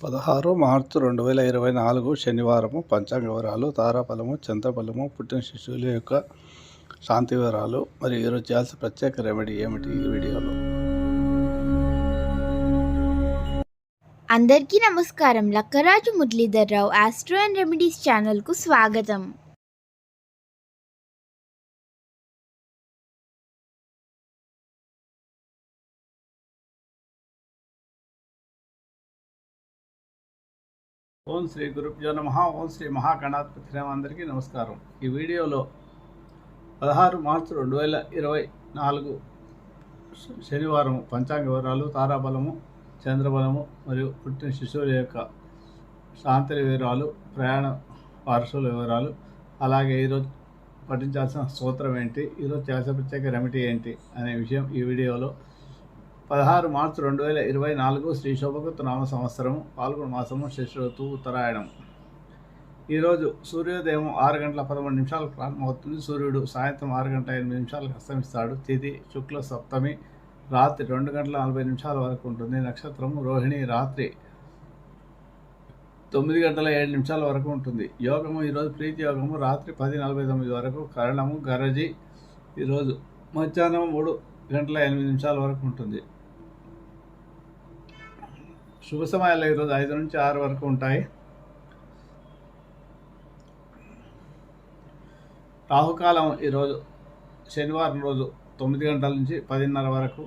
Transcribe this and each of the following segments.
పదహారు మార్చి రెండు వేల ఇరవై నాలుగు శనివారము పంచాంగ వివరాలు తారాఫలము చంద్రఫలము పుట్టిన శిశువుల యొక్క శాంతి వివరాలు మరియు ఈరోజు చేయాల్సిన ప్రత్యేక రెమెడీ ఏమిటి ఈ వీడియోలో? అందరికీ నమస్కారం. Lakkaraju Muralidharrao astro and remedies ఛానల్కు స్వాగతం. ఓం శ్రీ గురుభ్యో నమ. ఓం శ్రీ మహాగణాధిపతి అందరికీ నమస్కారం. ఈ వీడియోలో పదహారు మార్చి రెండు వేల ఇరవై నాలుగు శనివారం పంచాంగ వివరాలు తారాబలము చంద్రబలము మరియు పుట్టిన శిశువుల యొక్క శాంతి వివరాలు ప్రయాణ వారసుల వివరాలు అలాగే ఈరోజు పఠించాల్సిన స్తోత్రం ఏంటి ఈరోజు చేయాల్సిన ప్రత్యేక రెమెడీ ఏంటి అనే విషయం ఈ వీడియోలో పదహారు మార్చి రెండు వేల ఇరవై నాలుగు శ్రీ శోభకృత నామ సంవత్సరం పాల్గొన మాసము శిష్య ఋతువు ఉత్తరాయణం ఈరోజు సూర్యోదయం ఆరు గంటల పదమూడు నిమిషాలకు ప్రారంభమవుతుంది. సూర్యుడు సాయంత్రం ఆరు గంటల ఎనిమిది నిమిషాలకు అస్తమిస్తాడు. తిథి శుక్ల సప్తమి రాత్రి రెండు గంటల నలభై నిమిషాల వరకు ఉంటుంది. నక్షత్రము రోహిణి రాత్రి తొమ్మిది గంటల ఏడు నిమిషాల వరకు ఉంటుంది. యోగము ఈరోజు ప్రీతి యోగము రాత్రి పది నలభై తొమ్మిది వరకు కరణము గరజి ఈరోజు మధ్యాహ్నం మూడు గంటల ఎనిమిది నిమిషాల వరకు ఉంటుంది. శుభ సమయాలు ఈరోజు ఐదు నుంచి ఆరు వరకు ఉంటాయి. రాహుకాలం ఈరోజు శనివారం రోజు తొమ్మిది గంటల నుంచి పదిన్నర వరకు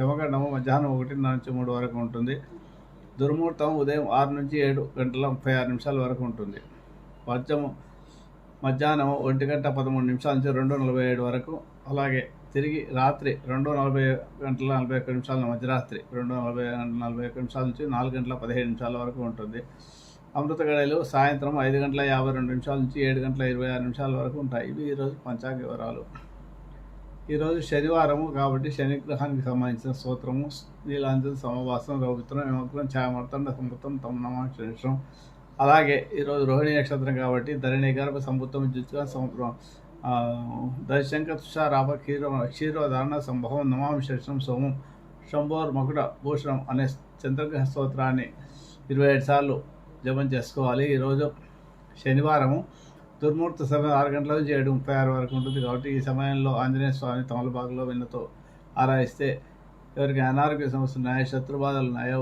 యమగండము మధ్యాహ్నం ఒకటిన్నర నుంచి మూడు వరకు ఉంటుంది. దుర్ముహూర్తం ఉదయం ఆరు నుంచి ఏడు గంటల ముప్పై ఆరు నిమిషాల వరకు ఉంటుంది. వర్జము మధ్యాహ్నం ఒంటి గంట పదమూడు నిమిషాల నుంచి రెండు నలభై ఏడు వరకు అలాగే తిరిగి రాత్రి రెండు నలభై గంటల నలభై ఒక్క నిమిషాల మధ్యరాత్రి రెండు నలభై నలభై ఒక్క నిమిషాల నుంచి నాలుగు గంటల పదిహేడు నిమిషాల వరకు ఉంటుంది. అమృత గడియలు సాయంత్రం ఐదు గంటల యాభై రెండు నిమిషాల నుంచి ఏడు గంటల ఇరవై ఆరు నిమిషాల వరకు ఉంటాయి. ఇవి ఈరోజు పంచాంగ వివరాలు. ఈరోజు శనివారము కాబట్టి శని గ్రహానికి సంబంధించిన స్తోత్రము నీలాంజన సమవాసం రౌపిత్రం హిమగ్రం ఛాయమర్తం సంపుతం తమ నమాక్షరం అలాగే ఈరోజు రోహిణి నక్షత్రం కాబట్టి ధరణి గర్భ సంపుతం జిత్తుగా సముద్రం దశంక తుషారాభ క్షీర క్షీరోధారణ సంభవం నమామి శేషం సోమం శంభోర్ మకుట భూషణం అనే చంద్రగ్రహ స్తోత్రాన్ని ఇరవై ఏడు సార్లు జపం చేసుకోవాలి. ఈరోజు శనివారము. దుర్ముహూర్త సమయం ఆరు గంటల నుంచి ఏడు ముప్పై ఆరు వరకు ఉంటుంది కాబట్టి ఈ సమయంలో ఆంజనేయ స్వామి తమలపాకులో విన్నతో ఆరాయిస్తే ఎవరికి అనారోగ్య సమస్యలు ఉన్నాయో శత్రుబాధలు ఉన్నాయో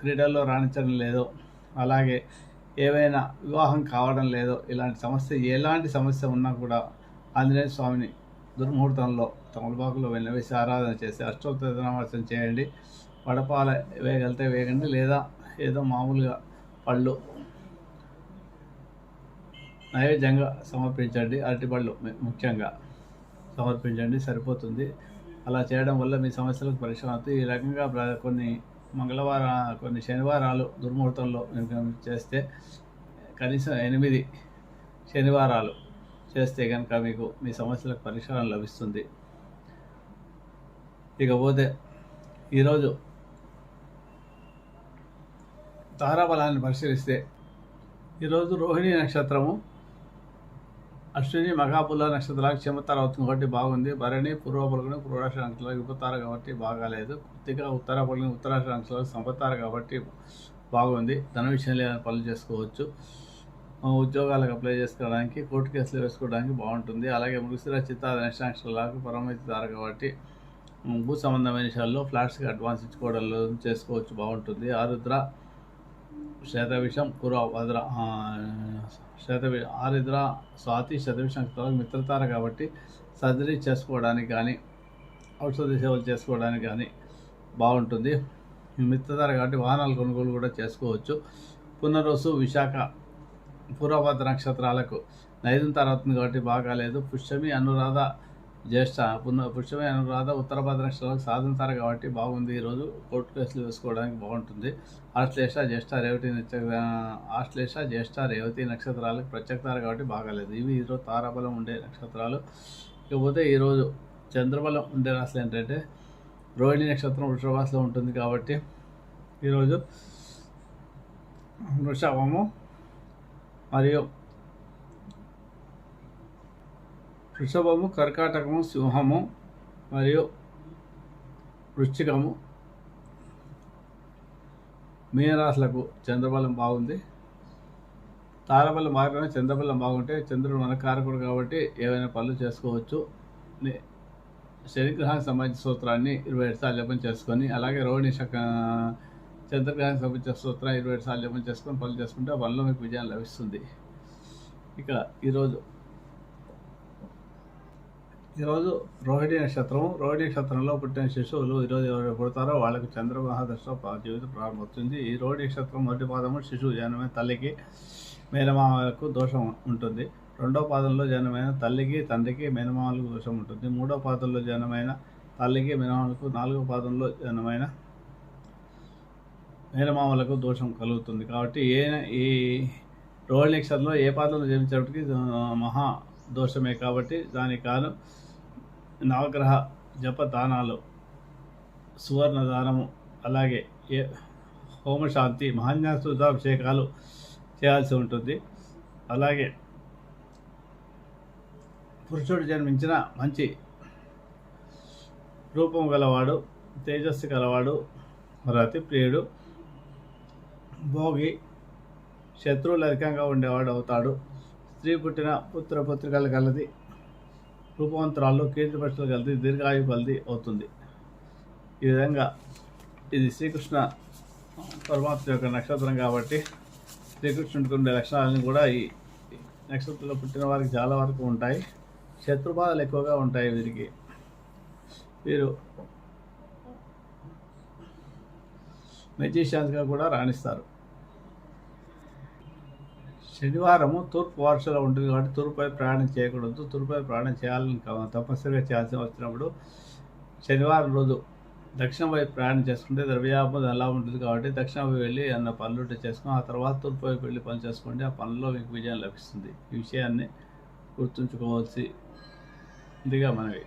క్రీడల్లో రాణించడం లేదో అలాగే ఏవైనా వివాహం కావడం లేదో ఇలాంటి సమస్య ఎలాంటి సమస్య ఉన్నా కూడా ఆంజనేయ స్వామిని దుర్ముహూర్తంలో తమలపాకులో వెళ్ళవేసి ఆరాధన చేసి అష్టోత్తరనామార్చన చేయండి. వడపాల వేయగలితే వేగండి లేదా ఏదో మామూలుగా పళ్ళు నైవేద్యంగా సమర్పించండి. అరటిపళ్ళు ముఖ్యంగా సమర్పించండి సరిపోతుంది. అలా చేయడం వల్ల మీ సమస్యలకు పరిష్కారం అవుతుంది. ఈ రకంగా ప్ర- కొన్ని మంగళవార కొన్ని శనివారాలు దుర్ముహూర్తంలో చేస్తే కనీసం ఎనిమిది శనివారాలు చేస్తే కనుక మీకు మీ సమస్యలకు పరిష్కారం లభిస్తుంది. ఇకపోతే ఈరోజు తారాబలాన్ని పరిశీలిస్తే ఈరోజు రోహిణి నక్షత్రము అశ్విని మగాపుల నక్షత్రాలకు క్షమతార అవుతుంది కాబట్టి బాగుంది. భరణి పూర్వ పలుకుని పూర్వాష అంశాలకు ఉపతార కాబట్టి బాగాలేదు. కృతిక ఉత్తర పలుకుని ఉత్తరాష అంశాలకు సంపతార కాబట్టి బాగుంది. ధన విషయంలో ఏదైనా పనులు చేసుకోవచ్చు. ఉద్యోగాలకు అప్లై చేసుకోవడానికి కోర్టు కేసులు వేసుకోవడానికి బాగుంటుంది. అలాగే మృగశిర చిత్త నక్షత్రాలకు పరమితారు కాబట్టి భూ సంబంధమైన విషయాల్లో ఫ్లాట్స్కి అడ్వాన్స్ ఇచ్చుకోవడంలో చేసుకోవచ్చు బాగుంటుంది. ఆరుద్ర శతవిషం కుర ఆ, శతవి ఆరుద్ర స్వాతి శతవిషం నక్షత్రాలకు మిత్రతార కాబట్టి సర్జరీ చేసుకోవడానికి కానీ ఔషధ సేవలు చేసుకోవడానికి కానీ బాగుంటుంది. ఈ మిత్రతార కాబట్టి వాహనాలు కొనుగోలు కూడా చేసుకోవచ్చు. పునరోసు విశాఖ పూర్వభద్ర నక్షత్రాలకు నైదం తర్వాత కాబట్టి బాగాలేదు. పుష్యమి అనురాధ జ్యేష్ఠ పున పుష్యమి అనురాధ ఉత్తరభద్ర నక్షత్రాలకు సాధించారు కాబట్టి బాగుంది. ఈరోజు కోర్టు కేసులు వేసుకోవడానికి బాగుంటుంది. ఆశ్లేష జ్యేష్ఠ రేవతి నక్షత్ర ఆశ్లేష జ్యేష్ఠ రేవతి నక్షత్రాలకు ప్రత్యక్తారు కాబట్టి బాగాలేదు. ఇవి ఈరోజు తారాబలం ఉండే నక్షత్రాలు. ఇకపోతే ఈరోజు చంద్రబలం ఉండే రాశులు ఏంటంటే రోహిణి నక్షత్రం వృషభాసలో ఉంటుంది కాబట్టి ఈరోజు వృషభము మరియు వృషభము కర్కాటకము సింహము మరియు వృశ్చికము. మీనరాశులకు చంద్రబలం బాగుంది. తారబలం బాగానే చంద్రబలం బాగుంటే చంద్రుడు మన కారకుడు కాబట్టి ఏవైనా పనులు చేసుకోవచ్చు. శనిగ్రహానికి సంబంధించిన సూత్రాన్ని ఇరవై ఏడు సార్లు జపం చేసుకొని అలాగే రోహిణి శక చంద్రగ్రహానికి సంబంధించిన స్తోత్రం ఇరవై ఏడు సార్లు జపం చేసుకొని పనులు చేసుకుంటే ఆ పనిలో మీకు విజయం లభిస్తుంది. ఇక ఈరోజు ఈరోజు రోహిణి నక్షత్రం రోహిణి నక్షత్రంలో పుట్టిన శిశువులు ఈరోజు ఎవరు పుడతారో వాళ్ళకి చంద్రమహాదశలో జీవితం ప్రారంభమవుతుంది ఈ రోహిణి నక్షత్రం మొదటి పాదము శిశువు జనమైన తల్లికి మేనమామలకు దోషం ఉంటుంది. రెండో పాదంలో జనమైన తల్లికి తండ్రికి మేనమామలకు దోషం ఉంటుంది. మూడో పాదంలో జనమైన తల్లికి మేనమామలకు నాలుగో పాదంలో జనమైన మేనమామలకు దోషం కలుగుతుంది. కాబట్టి ఏ ఈ రోహిణి నక్షత్రంలో ఏ పాదంలో జన్మించేటప్పటికి మహా దోషమే కాబట్టి దానికి కాను నవగ్రహ జప దానాలు సువర్ణ దానము అలాగే ఏ హోమశాంతి మహాన్యాసుదాభిషేకాలు చేయాల్సి ఉంటుంది. అలాగే పురుషుడు జన్మించిన మంచి రూపం గలవాడు తేజస్సు గలవాడు రతి ప్రియుడు భోగి శత్రువులు అధికంగా ఉండేవాడు అవుతాడు. స్త్రీ పుట్టిన పుత్ర పుత్రికలు కలది రూపవంతరాలు కీర్తిపక్షులు కలిసి దీర్ఘాయు కలిది అవుతుంది. ఈ విధంగా ఇది శ్రీకృష్ణ పరమాత్మ యొక్క నక్షత్రం కాబట్టి శ్రీకృష్ణుడికి ఉండే లక్షణాలన్నీ కూడా ఈ నక్షత్రంలో పుట్టిన వారికి చాలా వరకు ఉంటాయి. శత్రుబాధలు ఎక్కువగా ఉంటాయి వీరికి. వీరు మెజిషియన్స్గా కూడా రాణిస్తారు. శనివారము తూర్పు వార్షలో ఉంటుంది కాబట్టి తూర్పుపై ప్రయాణం చేయకూడదు. తూర్పుపై ప్రయాణం చేయాలని తప్పనిసరిగా చేయాల్సి వచ్చినప్పుడు శనివారం రోజు దక్షిణ వైపు ప్రయాణం చేసుకుంటే ద్రవ్యాపద ఎలా ఉంటుంది కాబట్టి దక్షిణ వైపు వెళ్ళి అన్న పనులు చేసుకుని ఆ తర్వాత తూర్పు వైపు వెళ్ళి పని చేసుకోండి. ఆ పనుల్లో మీకు విజయం లభిస్తుంది. ఈ విషయాన్ని గుర్తుంచుకోవాల్సి ఇదిగా మనవి.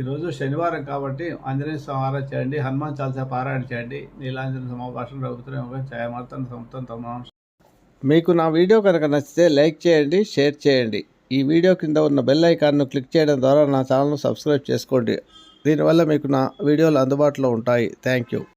ఈరోజు శనివారం కాబట్టి ఆంజనేయ స్వామి చేయండి హనుమాన్ చాలీసా పారాయణ చేయండి. నీలాంజన సమాభాషణ రఘుత్రం ఛాయమార్తన సముద్రం తమ మీకు నా వీడియో కనుక నచ్చితే లైక్ చేయండి షేర్ చేయండి. ఈ వీడియో కింద ఉన్న బెల్ ఐకాన్ను క్లిక్ చేయడం ద్వారా నా ఛానల్ను సబ్స్క్రైబ్ చేసుకోండి. దీనివల్ల మీకు నా వీడియోలు అందుబాటులో ఉంటాయి. Thank you.